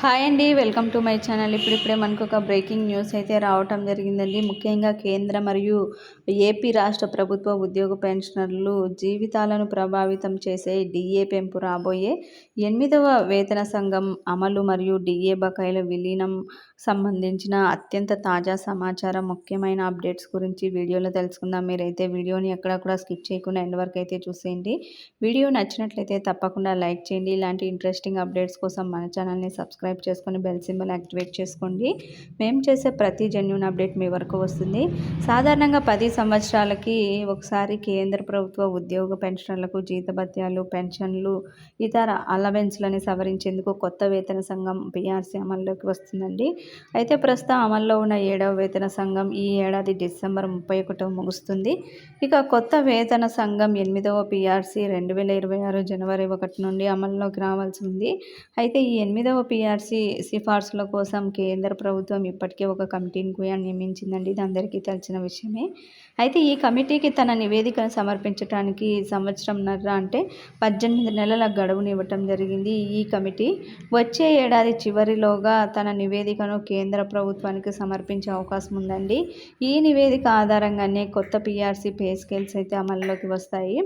Hi అండి welcome to my channel. ఇప్పుడిప్పుడే మనకు ఒక బ్రేకింగ్ న్యూస్ అయితే రావటం జరిగిందండి. ముఖ్యంగా కేంద్ర మరియు ఏపీ రాష్ట్ర ప్రభుత్వ ఉద్యోగ పెన్షనర్లు జీవితాలను ప్రభావితం చేసే డిఏ పెంపు రాబోయే ఎనిమిదవ వేతన సంఘం అమలు మరియు డిఏ బకాయిల విలీనం సంబంధించిన అత్యంత తాజా సమాచారం ముఖ్యమైన అప్డేట్స్ గురించి వీడియోలో తెలుసుకుందాం. మీరైతే వీడియోని ఎక్కడ కూడా స్కిప్ చేయకుండా ఎండ్ వరకు అయితే చూసేయండి. వీడియో నచ్చినట్లయితే తప్పకుండా లైక్ చేయండి. ఇలాంటి ఇంట్రెస్టింగ్ అప్డేట్స్ కోసం మన ఛానల్ని సబ్స్క్రైబ్ సబ్స్క్రైబ్ చేసుకొని బెల్ సింబల్ యాక్టివేట్ చేసుకోండి. మేము చేసే ప్రతి జెన్యున్ అప్డేట్ మీ వరకు వస్తుంది. సాధారణంగా పది సంవత్సరాలకి ఒకసారి కేంద్ర ప్రభుత్వ ఉద్యోగ పెన్షన్లకు జీతభత్యాలు పెన్షన్లు ఇతర అలవెన్స్లని సవరించేందుకు కొత్త వేతన సంఘం పిఆర్సీ అమల్లోకి వస్తుందండి. అయితే ప్రస్తుతం అమల్లో ఉన్న ఏడవ వేతన సంఘం ఈ ఏడాది డిసెంబర్ ముప్పై ఒకటో ముగుస్తుంది. ఇక కొత్త వేతన సంఘం ఎనిమిదవ పిఆర్సీ రెండు వేల ఇరవై ఆరు జనవరి ఒకటి నుండి అమల్లోకి రావాల్సి ఉంది. అయితే ఈ ఎనిమిదవ పిఆర్సీ ఎన్ఆర్సీ సిఫార్సుల కోసం కేంద్ర ప్రభుత్వం ఇప్పటికే ఒక కమిటీని కూడా నియమించిందండి. ఇది అందరికీ తెలిసిన విషయమే. అయితే ఈ కమిటీకి తన నివేదికను సమర్పించడానికి సంవత్సరంన్నర అంటే పద్దెనిమిది నెలల గడువుని ఇవ్వటం జరిగింది. ఈ కమిటీ వచ్చే ఏడాది చివరిలోగా తన నివేదికను కేంద్ర ప్రభుత్వానికి సమర్పించే అవకాశం ఉందండి. ఈ నివేదిక ఆధారంగానే కొత్త పిఆర్సీ పే స్కేల్స్ అయితే అమల్లోకి వస్తాయి.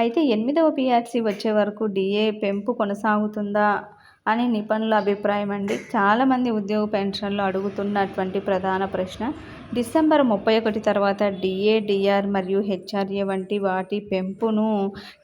అయితే ఎనిమిదవ పిఆర్సీ వచ్చే వరకు డిఏ పెంపు కొనసాగుతుందా అని నిపుణుల అభిప్రాయం అండి చాలామంది ఉద్యోగ పెన్షన్లు అడుగుతున్నటువంటి ప్రధాన ప్రశ్న. డిసెంబర్ ముప్పై ఒకటి తర్వాత డిఏడిఆర్ మరియు హెచ్ఆర్ఏ వంటి వాటి పెంపును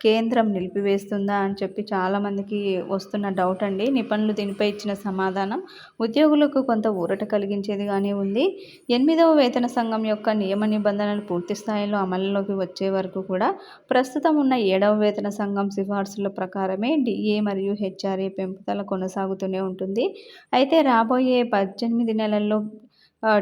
కేంద్రం నిలిపివేస్తుందా అని చెప్పి చాలామందికి వస్తున్న డౌట్ అండి. నిపుణులు దీనిపై ఇచ్చిన సమాధానం ఉద్యోగులకు కొంత ఊరట కలిగించేదిగానే ఉంది. ఎనిమిదవ వేతన సంఘం యొక్క నియమ నిబంధనలు పూర్తి స్థాయిలో అమలులోకి వచ్చే వరకు కూడా ప్రస్తుతం ఉన్న ఏడవ వేతన సంఘం సిఫార్సుల ప్రకారమే డిఏ మరియు హెచ్ఆర్ఏ పెంపుదల కొనసాగుతూనే ఉంటుంది. అయితే రాబోయే పద్దెనిమిది నెలల్లో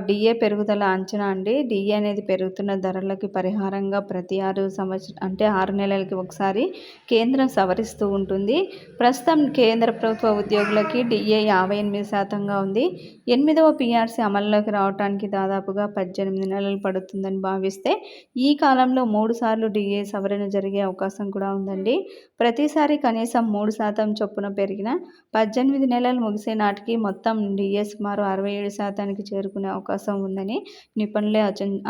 డిఏ పెరుగుదల అంచనా అండి. డిఏ అనేది పెరుగుతున్న ధరలకి పరిహారంగా ప్రతి ఆరు సంవత్సరం అంటే ఆరు నెలలకి ఒకసారి కేంద్రం సవరిస్తూ ఉంటుంది. ప్రస్తుతం కేంద్ర ప్రభుత్వ ఉద్యోగులకి డిఏ యాభై ఎనిమిది శాతంగా ఉంది. ఎనిమిదవ పిఆర్సీ అమల్లోకి రావడానికి దాదాపుగా పద్దెనిమిది నెలలు పడుతుందని భావిస్తే ఈ కాలంలో మూడు సార్లు డిఏ సవరణ జరిగే అవకాశం కూడా ఉందండి. ప్రతిసారి కనీసం మూడు శాతం చొప్పున పెరిగిన పద్దెనిమిది నెలలు ముగిసే నాటికి మొత్తం డిఏ సుమారు అరవై ఏడు శాతానికి చేరుకునే అవకాశం ఉందని నిపుణులే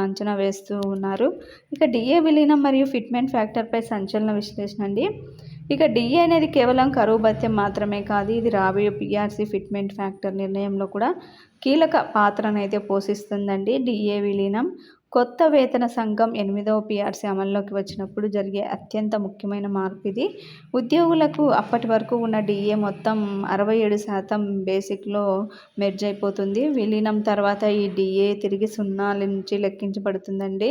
అంచనా వేస్తూ ఉన్నారు. ఇక డిఏ విలీనం మరియు ఫిట్మెంట్ ఫ్యాక్టర్పై సంచలన విశ్లేషణ అండి. ఇక డిఏ అనేది కేవలం కరువు భత్యం మాత్రమే కాదు ఇది రాబోయే పిఆర్సీ ఫిట్మెంట్ ఫ్యాక్టర్ నిర్ణయంలో కూడా కీలక పాత్రనైతే పోషిస్తుందండి డిఏ విలీనం. కొత్త వేతన సంఘం ఎనిమిదవ పిఆర్సీ అమల్లోకి వచ్చినప్పుడు జరిగే అత్యంత ముఖ్యమైన మార్పు ఇది. ఉద్యోగులకు అప్పటి వరకు ఉన్న డిఏ మొత్తం అరవై ఏడు శాతం బేసిక్లో మెర్జ్ అయిపోతుంది. విలీనం తర్వాత ఈ డిఏ తిరిగి సున్నాల నుంచి లెక్కించబడుతుందండి.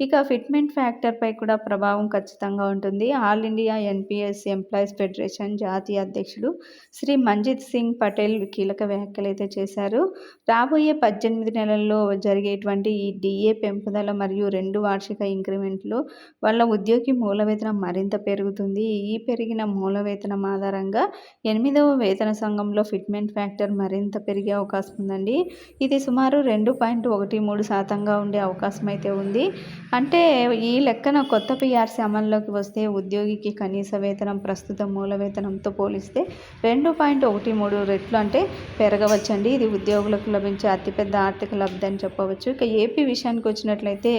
ఇక ఫిట్మెంట్ ఫ్యాక్టర్పై కూడా ప్రభావం ఖచ్చితంగా ఉంటుంది. All India NPS employees federation జాతీయ అధ్యక్షుడు శ్రీ మంజిత్ సింగ్ పటేల్ కీలక వ్యాఖ్యలు అయితే చేశారు. రాబోయే పద్దెనిమిది నెలల్లో జరిగేటువంటి ఈ డిఏ పెంపు పెంపుదల మరియు రెండు వార్షిక ఇంక్రిమెంట్లు వల్ల ఉద్యోగి మూల వేతనం మరింత పెరుగుతుంది. ఈ పెరిగిన మూల వేతనం ఆధారంగా ఎనిమిదవ వేతన సంఘంలో ఫిట్మెంట్ ఫ్యాక్టర్ మరింత పెరిగే అవకాశం ఉందండి. ఇది సుమారు రెండు పాయింట్ ఒకటి మూడు శాతంగా ఉండే అవకాశం అయితే ఉంది. అంటే ఈ లెక్కన కొత్త పిఆర్సీ అమల్లోకి వస్తే ఉద్యోగికి కనీస వేతనం ప్రస్తుత మూల వేతనంతో పోలిస్తే రెండు పాయింట్ ఒకటి మూడు రెట్లు అంటే పెరగవచ్చండి. ఇది ఉద్యోగులకు లభించే అతిపెద్ద ఆర్థిక లబ్ధి అని చెప్పవచ్చు. ఇక ఏపీ విషయానికి వచ్చిన చూసినట్లయితే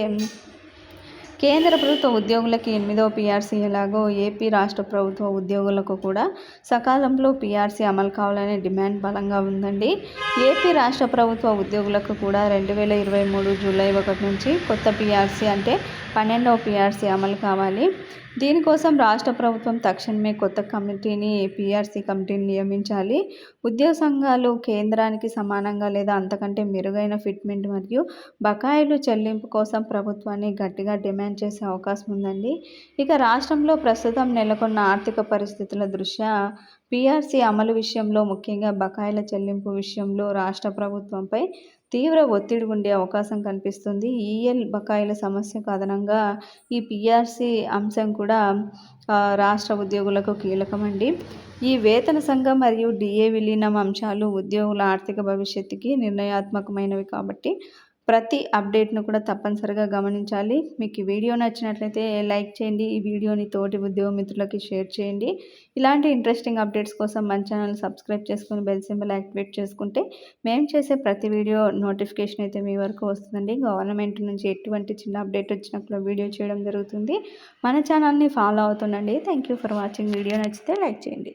కేంద్ర ప్రభుత్వ ఉద్యోగులకి ఎనిమిదవ పిఆర్సీ ఎలాగో ఏపీ రాష్ట్ర ప్రభుత్వ ఉద్యోగులకు కూడా సకాలంలో పీఆర్సీ అమలు కావాలనే డిమాండ్ బలంగా ఉందండి. ఏపీ రాష్ట్ర ప్రభుత్వ ఉద్యోగులకు కూడా రెండు వేల ఇరవై మూడు జూలై ఒకటి నుంచి కొత్త పీఆర్సీ అంటే పన్నెండవ పిఆర్సీ అమలు కావాలి. దీనికోసం రాష్ట్ర ప్రభుత్వం తక్షణమే కొత్త కమిటీని పిఆర్సీ కమిటీని నియమించాలి. ఉద్యోగ సంఘాలు కేంద్రానికి సమానంగా లేదా అంతకంటే మెరుగైన ఫిట్మెంట్ మరియు బకాయిలు చెల్లింపు కోసం ప్రభుత్వాన్ని గట్టిగా డిమాండ్ చేసే అవకాశం ఉందండి. ఇక రాష్ట్రంలో ప్రస్తుతం నెలకొన్న ఆర్థిక పరిస్థితుల దృష్ట్యా పిఆర్సీ అమలు విషయంలో ముఖ్యంగా బకాయిల చెల్లింపు విషయంలో రాష్ట్ర ప్రభుత్వంపై తీవ్ర ఒత్తిడి ఉండే అవకాశం కనిపిస్తుంది. ఈఎల్ బకాయిల సమస్యకు అదనంగా ఈ పిఆర్సీ అంశం కూడా రాష్ట్ర ఉద్యోగులకు కీలకమండి. ఈ వేతన సంఘం మరియు డిఏ విలీనం అంశాలు ఉద్యోగుల ఆర్థిక భవిష్యత్తుకి నిర్ణయాత్మకమైనవి కాబట్టి ప్రతి అప్డేట్ను కూడా తప్పనిసరిగా గమనించాలి. మీకు ఈ వీడియో నచ్చినట్లయితే లైక్ చేయండి. ఈ వీడియోని తోటి ఉద్యోగ మిత్రులకి షేర్ చేయండి. ఇలాంటి ఇంట్రెస్టింగ్ అప్డేట్స్ కోసం మన ఛానల్ సబ్స్క్రైబ్ చేసుకుని బెల్ సింబల్ యాక్టివేట్ చేసుకుంటే మేము చేసే ప్రతి వీడియో నోటిఫికేషన్ అయితే మీ వరకు వస్తుందండి. గవర్నమెంట్ నుంచి ఎటువంటి చిన్న అప్డేట్ వచ్చినప్పుడు వీడియో చేయడం జరుగుతుంది. మన ఛానల్ని follow అవుతుండండి. Thank you for watching. Video నచ్చితే లైక్ చేయండి.